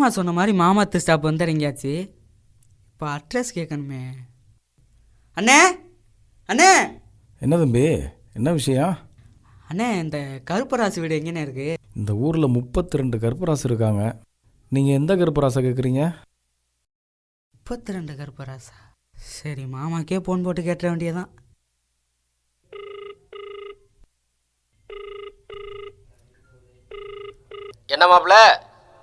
மாமா சொன்ன மாதிரி மாமாத்து ஸ்டாப் வந்து இறங்கியாச்சு. இப்போ அட்ரஸ் கேட்கணுமே அண்ணே அண்ணே. என்ன தம்பி என்ன விஷயம்? அண்ணே இந்த கருப்பராசு வீடு எங்கேண்ணே இருக்கு? இந்த ஊரில் முப்பத்தி ரெண்டு கருப்பராசு இருக்காங்க. நீங்கள் எந்த கருப்பராசை கேட்குறீங்க முப்பத்தி ரெண்டு கருப்பராசா? சரி மாமாக்கே ஃபோன் போட்டு கேட்டுற வேண்டியதான் என்ன மாப்ள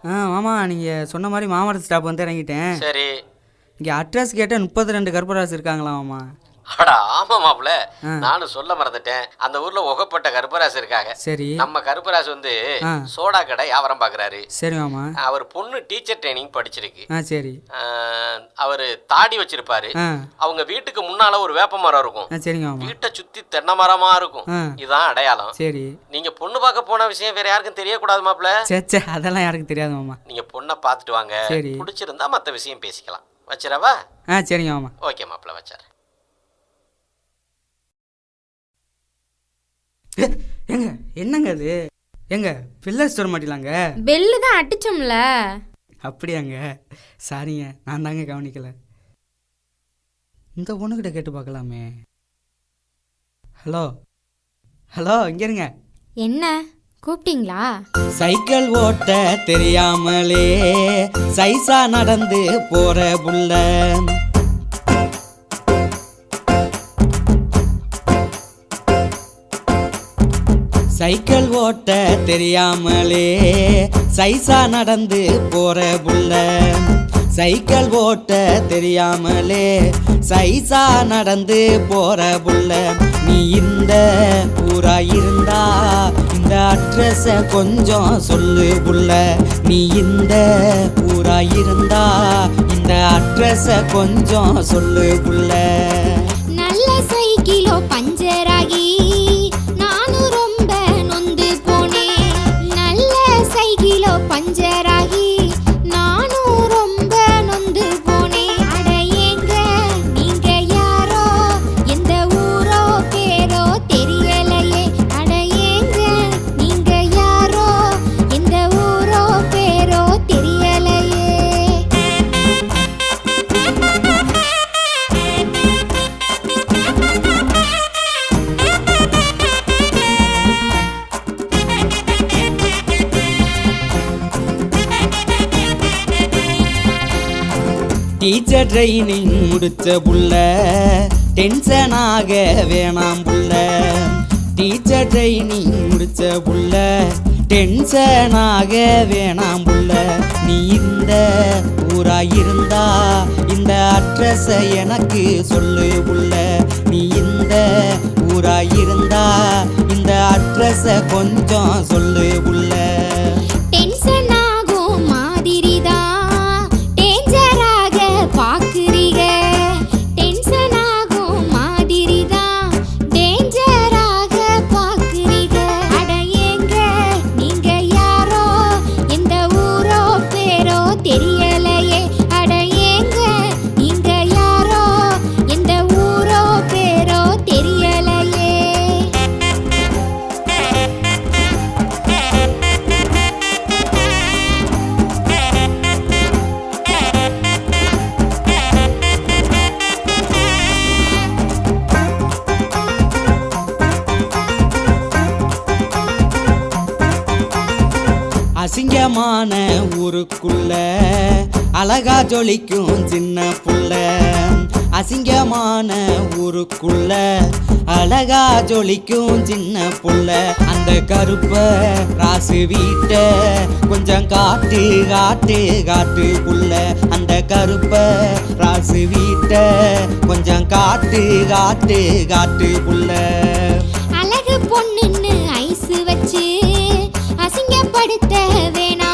ஆ மாமா நீங்கள் சொன்ன மாதிரி மாமரத்து ஸ்டாப் வந்து இறங்கிட்டேன். சரி. இங்கே அட்ரஸ் கேட்டால் முப்பத்தி ரெண்டு கருப்பராசு இருக்காங்களா மாமா அடா ஆமா மாப்ள. நானும் சொல்ல மறந்துட்டேன். அந்த ஊர்ல உகப்பட்ட கருப்பராசு இருக்காங்க. சரி. நம்ம கருப்பராசு வந்து. சோடா கடை வியாபாரம் பாக்குறாரு. சரி மாமா. அவர் பொண்ணு டீச்சர் ட்ரைனிங் படிச்சிருக்கு. சரி. அவர் தாடி வச்சிருப்பாரு. அவங்க வீட்டுக்கு முன்னால ஒரு வேப்ப மரம் இருக்கும். சரிங்க மாமா. வீட்டை சுத்தி தென்னை மரமா இருக்கும். இதுதான் அடையாளம். சரி. நீங்க பொண்ணு பார்க்க போன விஷயம் வேற யாருக்கும் தெரியக்கூடாது மாப்ள சே அதெல்லாம் யாருக்கும் தெரியாது மாமா. நீங்க பொண்ணை பார்த்துட்டு வாங்க. சரி. பிடிச்சிருந்தா மத்த விஷயம் பேசிக்கலாம். வச்சிரவா ஆ சரிங்க மாமா. ஓகே மாப்ள வச்சார். என்னங்க அது? ஏங்க பில்லர் ஸ்டோர் மாட்டிலாங்க பெல்லு தான் அடிச்சோம்ல. அப்படியாங்க. சாரிங்க நான் தாங்க கவனிக்கல. இந்த பொண்ணுக்கிட்ட கேட்டு பார்க்கலாமே. ஹலோ? ஹலோ இங்க இருங்க. என்ன? கூப்பிட்டீங்களா? சைக்கிள் ஓட்ட தெரியாமலே சைசா நடந்து போற புள்ள. சைக்கிள் ஓட்ட தெரியாமலே சைசா நடந்து போற புள்ள. சைக்கிள் ஓட்ட தெரியாமலே சைசா நடந்து போற புள்ள. நீ இந்த ஊரா இருந்தா இந்த அட்ரஸ கொஞ்சம் சொல்லு புள்ள. நீ இந்த ஊரா இருந்தா இந்த அட்ரஸ கொஞ்சம் சொல்லு புள்ள. நல்ல சைக்கிளோ பஞ்சராகி டீச்சர் ட்ரைனிங் முடிச்ச புள்ள. டென்ஷனாக வேணாம் புள்ள. டீச்சர் ட்ரைனிங் முடிச்ச புள்ள. டென்ஷனாக வேணாம் புள்ள. நீ இந்த ஊரா இருந்தா இந்த அட்ரஸ எனக்கு சொல்லு புள்ள. நீ இந்த ஊரா இருந்தா இந்த அட்ரஸ கொஞ்சம் சொல்லு அசிங்கமான ஊருக்குள்ள அழகா ஜொலிக்கும் சின்ன புள்ள. அசிங்கமான ஊருக்குள்ள அழகா ஜொலிக்கும் சின்ன புள்ள. அந்த கருப்ப ராசு வீட்ட கொஞ்சம் காட்டு காட்டு காட்டு புள்ள. அந்த கருப்ப ராசு வீட்ட கொஞ்சம் காட்டு காட்டு காட்டு புள்ள. அழகு பொண்ணுன்னு படுத்த வேணாமுங்க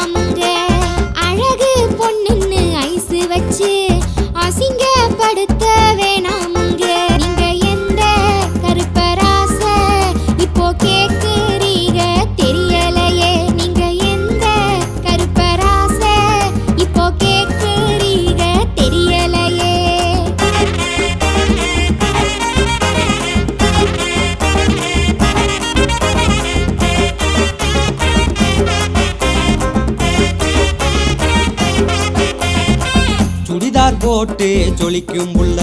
ஜொலிக்கும் புள்ள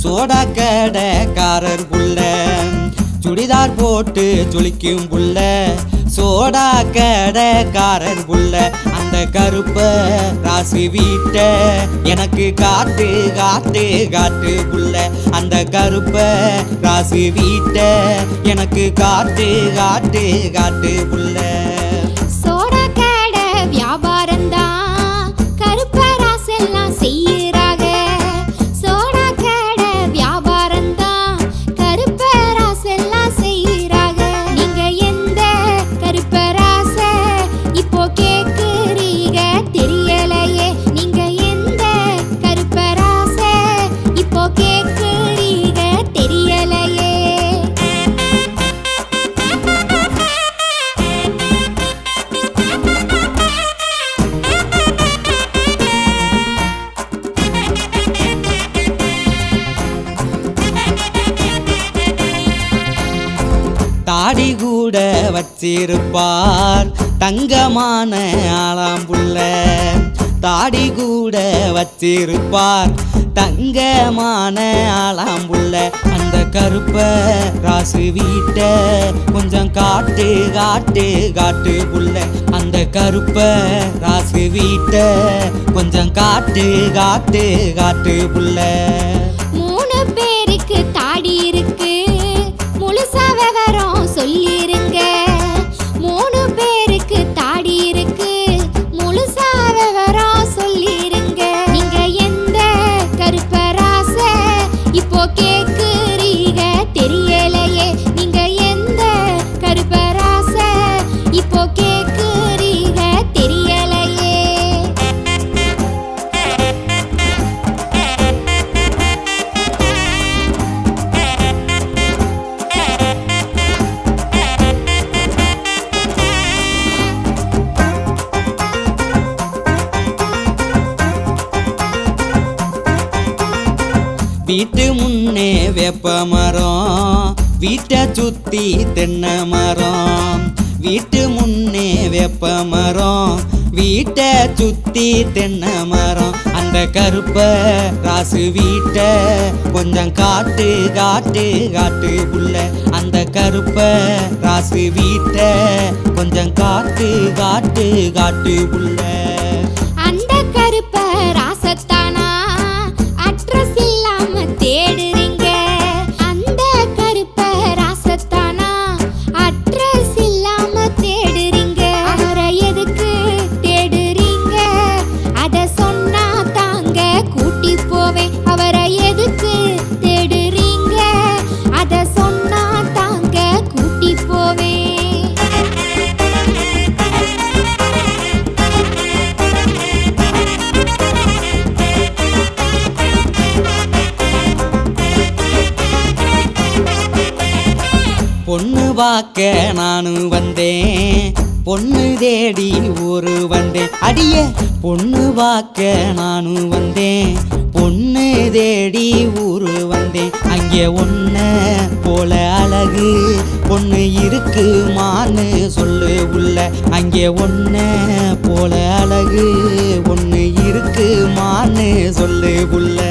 சோடா கடைக்காரர் புள்ள சுடிதார் போட்டு ஜொலிக்கும் புள்ள சோடா கடைக்காரர் புள்ள அந்த கருப்ப ராசி வீட்ட எனக்கு காட்டு காட்டு காட்டு புள்ள அந்த கருப்ப ராசி வீட்ட எனக்கு காட்டு காட்டு காட்டு புள்ள வச்சிருப்பார் தங்கமான ஆளாம்புள்ள தாடி கூட வச்சிருப்பார். தங்கமான ஆளாம்புள்ள அந்த கருப்ப ராசு வீட்ட கொஞ்சம் காட்டு காட்டு காட்டு புள்ள. அந்த கருப்ப ராசு வீட்ட கொஞ்சம் காட்டு காட்டு காட்டு புள்ள. வீட்டு முன்னே வேப்ப மரம் வீட்டை சுத்தி தென்னை மரம். வீட்டு முன்னே வேப்ப மரம் வீட்டை சுத்தி தென்னை மரம். அந்த கருப்ப ராசு வீட்டை கொஞ்சம் காட்டு காட்டு காட்டு புள்ள. அந்த கருப்ப ராசு வீட்டை கொஞ்சம் காட்டு காட்டு காட்டு புள்ள. பார்க்க நானும் வந்தேன். பொண்ணு தேடி ஊரு வந்தேன். அடிய பொண்ணு பார்க்க நானும் வந்தேன். பொண்ணு தேடி ஊரு வந்தேன். அங்கே ஒன்று போல அழகு பொண்ணு இருக்குமான்னு சொல்லு உள்ள. அங்கே ஒன்று போல அழகு ஒன்று இருக்குமான்னு சொல்லு உள்ள.